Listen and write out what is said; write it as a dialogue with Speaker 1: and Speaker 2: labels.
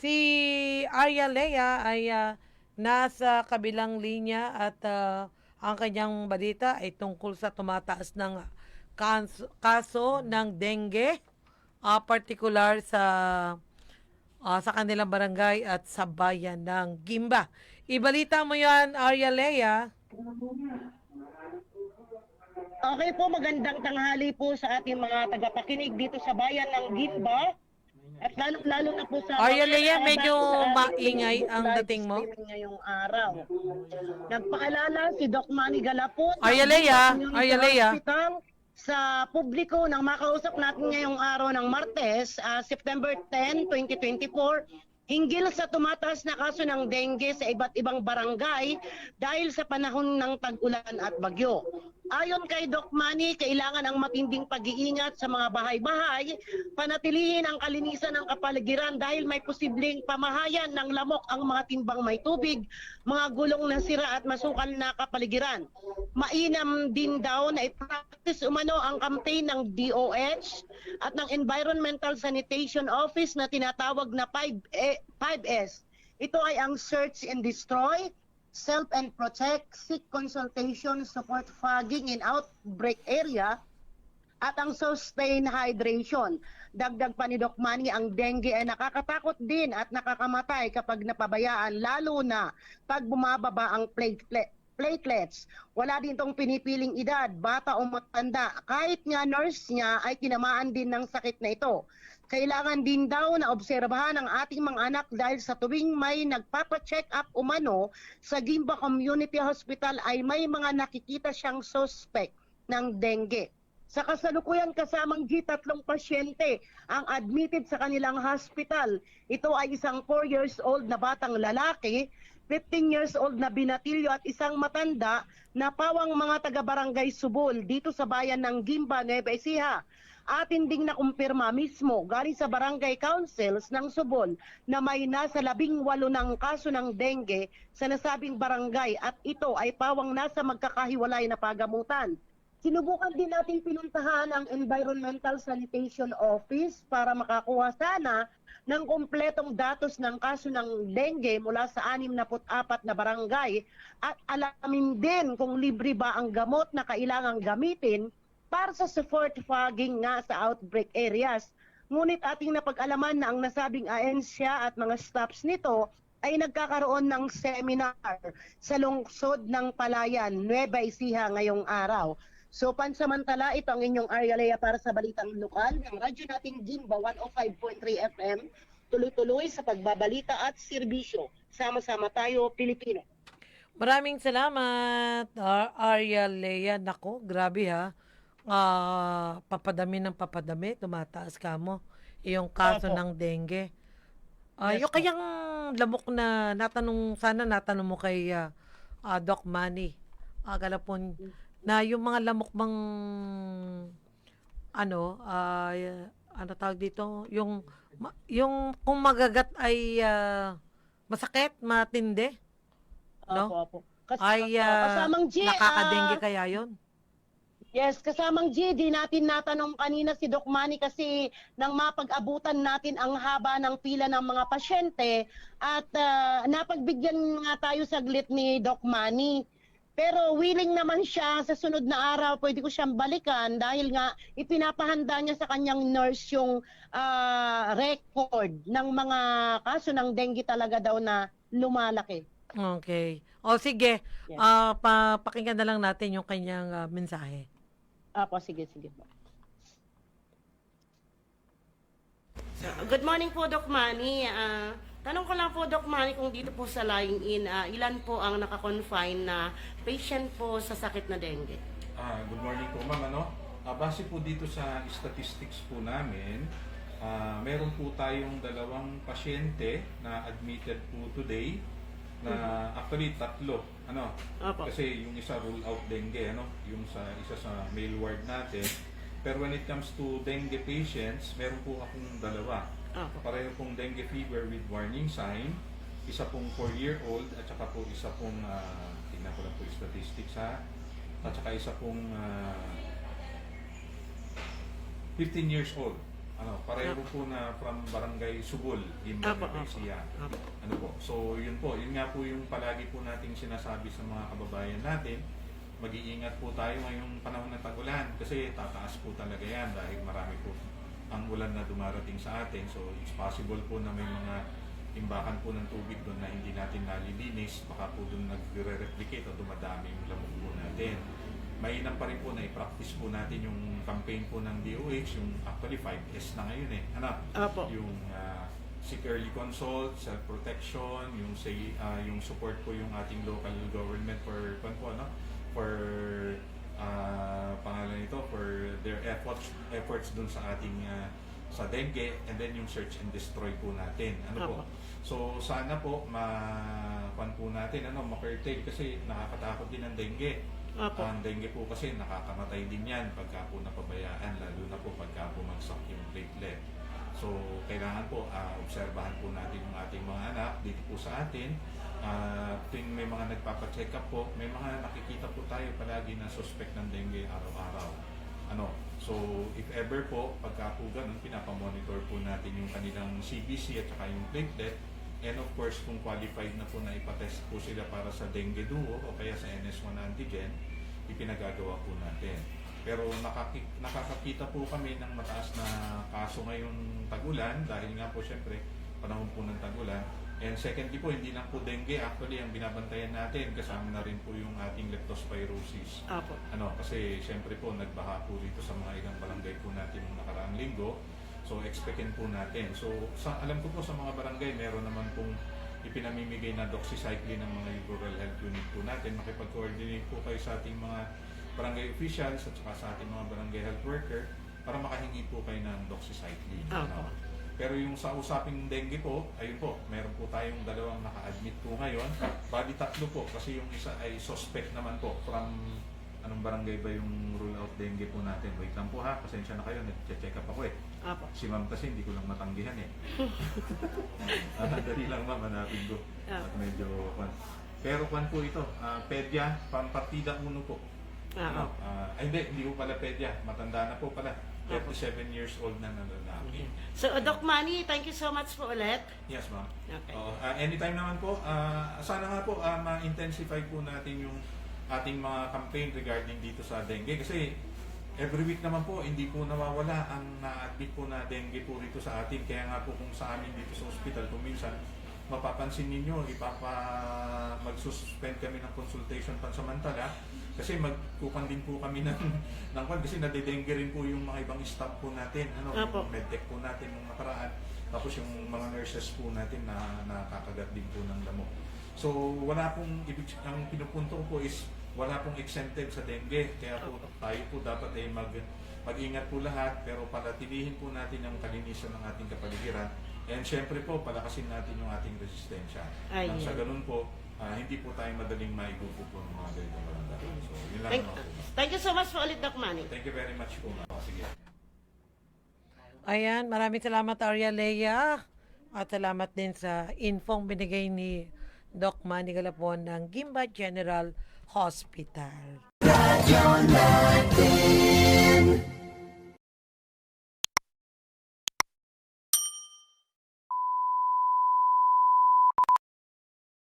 Speaker 1: Si Arya Lea ay ah, nasa kabilang linya at ah, ang kanyang balita ay tungkol sa tumataas ng kaso, kaso ng dengue, ah, particular sa ah, sa kanilang barangay at sa bayan ng Gimba. Ibalita mo yan, Arya Lea.
Speaker 2: Okay po, magandang tanghali po sa ating mga tagapakinig dito sa bayan ng Gimba. At lalo-lalo na po sa... Kaabang
Speaker 1: medyo maingay ang dating mo.
Speaker 2: ngayong araw. Nagpaalala si Doc Manny ng
Speaker 1: Arya Lea.
Speaker 2: Hospital sa publiko nang makausap natin ngayong araw ng Martes, ah, September 10, 2024, hinggil sa tumataas na kaso ng dengue sa iba't ibang barangay dahil sa panahon ng tag-ulan at bagyo. Ayon kay Doc Manny, kailangan ang matinding pag-iingat sa mga bahay-bahay, panatilihin ang kalinisan ng kapaligiran dahil may posibleng pamahayan ng lamok ang mga timbang may tubig, mga gulong na sira at masukal na kapaligiran. Mainam din daw na i-practice umano ang campaign ng DOH at ng Environmental Sanitation Office na tinatawag na 5, 5S. Ito ay ang Search and Destroy, Self and Protect, Seek Consultation, Support Fogging in Outbreak Area, at ang sustain hydration. Dagdag pa ni Doc Manny, ang dengue ay nakakatakot din at nakakamatay kapag napabayaan, lalo na pag bumababa ang platelet platelets. Wala din tong pinipiling edad, bata o matanda. Kahit nga nurse niya ay tinamaan din ng sakit na ito. Kailangan din daw na obserbahan ang ating mga anak dahil sa tuwing may nagpapa-check up umano sa Gimba Community Hospital ay may mga nakikita siyang suspect ng dengue. Sa kasalukuyan kasamang G, tatlong pasyente ang admitted sa kanilang hospital. Ito ay isang 4 years old na batang lalaki, 15 years old na binatilyo at isang matanda na pawang mga taga-barangay Subol dito sa bayan ng Gimba, Nueva Ecija. Atin ding nakumpirma mismo galing sa barangay councils ng Subol na may nasa labing walo ng kaso ng dengue sa nasabing barangay at ito ay pawang nasa magkakahiwalay na pagamutan. Sinubukan din natin pinuntahan ang Environmental Sanitation Office para makakuha sana ng kumpletong datos ng kaso ng dengue mula sa 64 na barangay at alamin din kung libre ba ang gamot na kailangang gamitin para sa support fogging nga sa outbreak areas. Ngunit ating napag-alaman na ang nasabing ahensya at mga staffs nito ay nagkakaroon ng seminar sa lungsod ng Palayan, Nueva Ecija ngayong araw. So pansamantala, ito ang inyong Arya para sa Balitang Lokal ng radyo nating Gimba 105.3 FM. Tuloy-tuloy sa pagbabalita at serbisyo. Sama-sama tayo, Pilipino.
Speaker 1: Maraming salamat, Ar- Arya Lea. Nako, grabe ha. Ah, papadami ng papadami, tumataas ka mo. Yung kaso
Speaker 2: Opo.
Speaker 1: ng dengue. Ah,
Speaker 2: Yes
Speaker 1: yung kayang lamok na natanong, sana natanong mo kay ah, ah, Doc Manny. Ah, galapon, na yung mga lamok bang ano, ah, ano tawag dito, yung ma- yung kung magagat ay ah, masakit, matindi, no?
Speaker 2: Opo, opo. Kas-
Speaker 1: ay
Speaker 2: ah,
Speaker 1: ah,
Speaker 2: kasamang G,
Speaker 1: nakakadengue
Speaker 2: ah,
Speaker 1: kaya yon
Speaker 2: Yes, kasamang G, di natin natanong kanina si Doc Manny kasi nang mapag-abutan natin ang haba ng pila ng mga pasyente at ah, napagbigyan nga tayo saglit ni Doc Manny. Pero willing naman siya sa sunod na araw, pwede ko siyang balikan dahil nga ipinapahanda niya sa kanyang nurse yung ah, record ng mga kaso ng dengue talaga daw na lumalaki.
Speaker 1: Okay. O sige,
Speaker 2: Yes.
Speaker 1: ah, pa pakinggan na lang natin yung kanyang ah, mensahe.
Speaker 2: Apo, sige, sige po. Good morning po, Doc Manny. Ah, tanong ko lang po, Doc Manny, kung dito po sa lying in, ah, ilan po ang nakakonfine na patient po sa sakit na dengue?
Speaker 3: Ah, good morning po ma'am. Ano? Ah, base po dito sa statistics po namin, ah, meron po tayong dalawang pasyente na admitted po today na actually tatlo. Ano?
Speaker 2: Opo.
Speaker 3: Kasi yung isa rule out dengue, ano? Yung sa isa sa male ward natin. Pero when it comes to dengue patients, meron po akong dalawa.
Speaker 2: Opo.
Speaker 3: Pareho pong dengue fever with warning sign. Isa pong 4-year-old at saka po isa pong, uh, tingnan ko lang po yung statistics ha. At saka isa pong ah, 15 years old. ano, pareho po na from Barangay Subol. Ecija.
Speaker 1: Apo.
Speaker 3: Ano po? So, yun po. Yun nga po yung palagi po nating sinasabi sa mga kababayan natin. Mag-iingat po tayo ngayong panahon ng tag-ulan kasi tataas po talaga yan dahil marami po ang ulan na dumarating sa atin. So, it's possible po na may mga imbakan po ng tubig doon na hindi natin nalilinis. Baka po doon nagre-replicate o dumadami yung lamok po natin. Mainam pa rin po na i-practice po natin yung campaign po ng DOH, yung actually 5S na ngayon eh. Ano?
Speaker 1: Opo.
Speaker 3: Yung ah, seek early consult, self-protection, yung say, ah, yung support po yung ating local government for ano? For ah, pangalan nito for their efforts efforts dun sa ating ah, sa dengue and then yung search and destroy po natin. Ano po?
Speaker 1: Apo.
Speaker 3: So sana po ma kwan po natin ano ma-curtail kasi nakakatakot din ang dengue.
Speaker 1: Opo.
Speaker 3: Ang dengue po kasi nakakamatay din yan pagka po napabayaan, lalo na po pagka bumagsak yung platelet. So, kailangan po ah, obserbahan po natin yung ating mga anak dito po sa atin. Uh, nagpapacheck up po, may mga nakikita po tayo palagi na suspect ng dengue araw-araw. Ano, so if ever po, pagka po ganun, pinapamonitor po natin yung kanilang CBC at saka yung platelet. And of course, kung qualified na po na ipatest po sila para sa dengue duo o kaya sa NS1 antigen, ipinagagawa po natin. Pero nakaki- nakakakita po kami ng mataas na kaso ngayong tagulan dahil nga po syempre panahon po ng tagulan. And secondly po, hindi lang po dengue actually ang binabantayan natin kasama na rin po yung ating leptospirosis.
Speaker 1: Opo.
Speaker 3: Ano, kasi syempre po nagbaha po dito sa mga ilang barangay po natin nung nakaraang linggo. So expectin po natin. So sa, alam ko po sa mga barangay meron naman pong ipinamimigay na doxycycline ng mga rural health unit po natin. Makipag-coordinate po kayo sa ating mga barangay officials at saka sa ating mga barangay health worker para makahingi po kayo ng doxycycline.
Speaker 1: Opo.
Speaker 3: Ano. Pero yung sa usaping dengue po, ayun po, meron po tayong dalawang naka-admit po ngayon. Bali tatlo po kasi yung isa ay suspect naman po from anong barangay ba yung rule out dengue po natin. Wait lang po ha, pasensya na kayo, nag-check up ako eh.
Speaker 1: Opo.
Speaker 3: Si ma'am kasi hindi ko lang matanggihan eh. Ah, dali lang ma'am, hanapin ko.
Speaker 1: Ah.
Speaker 3: At medyo kwan. Pero kwan po ito, ah, pedya, pampartida uno po.
Speaker 1: Ah,
Speaker 3: Ano, ah, ay hindi, hindi po pala pedya, matanda na po pala.
Speaker 1: Opo.
Speaker 3: 37 years old na na lalaki.
Speaker 1: So, Doc Manny, thank you so much po ulit.
Speaker 3: Yes ma'am.
Speaker 1: Okay.
Speaker 3: Oo, ah, anytime naman po, ah, sana nga po ah, ma-intensify po natin yung ating mga campaign regarding dito sa dengue kasi every week naman po hindi po nawawala ang na-admit po na dengue po rito sa atin kaya nga po kung sa amin dito sa hospital kung minsan mapapansin ninyo ipapa mag-suspend kami ng consultation pansamantala kasi magkukan din po kami ng ng kwan kasi nadidengue rin po yung mga ibang staff po natin ano
Speaker 1: Apo.
Speaker 3: yung medtech po natin nung nakaraan tapos yung mga nurses po natin na nakakagat din po ng lamok. So wala pong ibig ang pinupunto ko po is wala pong exempted sa dengue. Kaya po tayo po dapat ay mag mag-ingat po lahat pero palatilihin po natin ang kalinisan ng ating kapaligiran. And syempre po palakasin natin yung ating resistensya. Nang
Speaker 1: Ayan.
Speaker 3: sa ganun po ah, hindi po tayo madaling maigupo po ng mga ganitong barangay. So yun lang
Speaker 1: Thank,
Speaker 3: po.
Speaker 1: thank you so much po ulit, Doc Manny.
Speaker 3: Thank you very much po. ma'am. Sige.
Speaker 1: Ayan, maraming salamat Arya Leia. At salamat din sa infong binigay ni Doc Manny Galapon ng Gimba General Hospital.